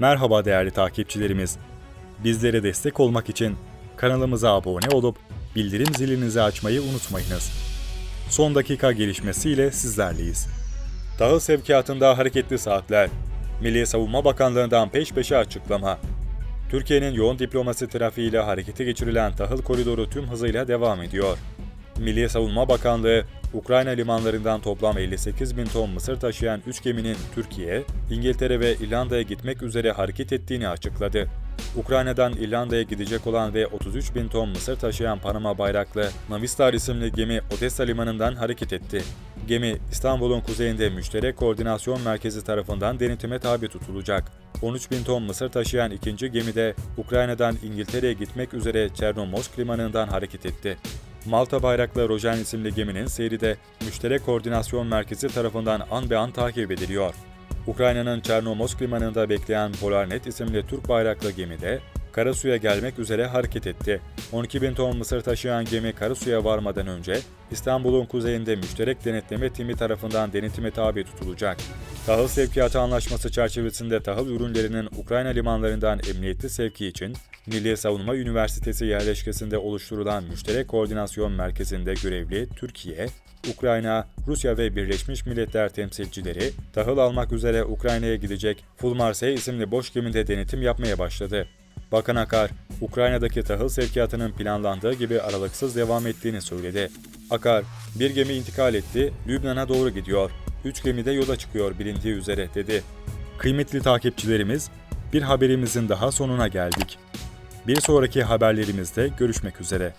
Merhaba değerli takipçilerimiz. Bizlere destek olmak için kanalımıza abone olup bildirim zilinizi açmayı unutmayınız. Son dakika gelişmesiyle sizlerleyiz. Tahıl sevkiyatında hareketli saatler. Milli Savunma Bakanlığı'ndan peş peşe açıklama. Türkiye'nin yoğun diplomasi trafiğiyle harekete geçirilen tahıl koridoru tüm hızıyla devam ediyor. Milli Savunma Bakanlığı, Ukrayna limanlarından toplam 58 bin ton mısır taşıyan 3 geminin Türkiye, İngiltere ve İrlanda'ya gitmek üzere hareket ettiğini açıkladı. Ukrayna'dan İrlanda'ya gidecek olan ve 33 bin ton mısır taşıyan Panama bayraklı Navistar isimli gemi Odessa limanından hareket etti. Gemi, İstanbul'un kuzeyinde Müşterek Koordinasyon Merkezi tarafından denetime tabi tutulacak. 13 bin ton mısır taşıyan ikinci gemi de Ukrayna'dan İngiltere'ye gitmek üzere Çernomorsk limanından hareket etti. Malta bayraklı Rojen isimli geminin seyri de Müşterek Koordinasyon Merkezi tarafından an be an takip ediliyor. Ukrayna'nın Çernomorsk limanında bekleyen Polarnet isimli Türk bayraklı gemi de Karasu'ya gelmek üzere hareket etti. 12 bin ton mısır taşıyan gemi Karasu'ya varmadan önce İstanbul'un kuzeyinde müşterek denetleme timi tarafından denetime tabi tutulacak. Tahıl sevkiyatı anlaşması çerçevesinde tahıl ürünlerinin Ukrayna limanlarından emniyetli sevki için Milli Savunma Üniversitesi yerleşkesinde oluşturulan Müşterek Koordinasyon Merkezi'nde görevli Türkiye, Ukrayna, Rusya ve Birleşmiş Milletler temsilcileri tahıl almak üzere Ukrayna'ya gidecek Fulmarsey isimli boş gemide denetim yapmaya başladı. Bakan Akar, Ukrayna'daki tahıl sevkiyatının planlandığı gibi aralıksız devam ettiğini söyledi. Akar, bir gemi intikal etti, Lübnan'a doğru gidiyor. Üç gemi de yola çıkıyor bilindiği üzere dedi. Kıymetli takipçilerimiz, bir haberimizin daha sonuna geldik. Bir sonraki haberlerimizde görüşmek üzere.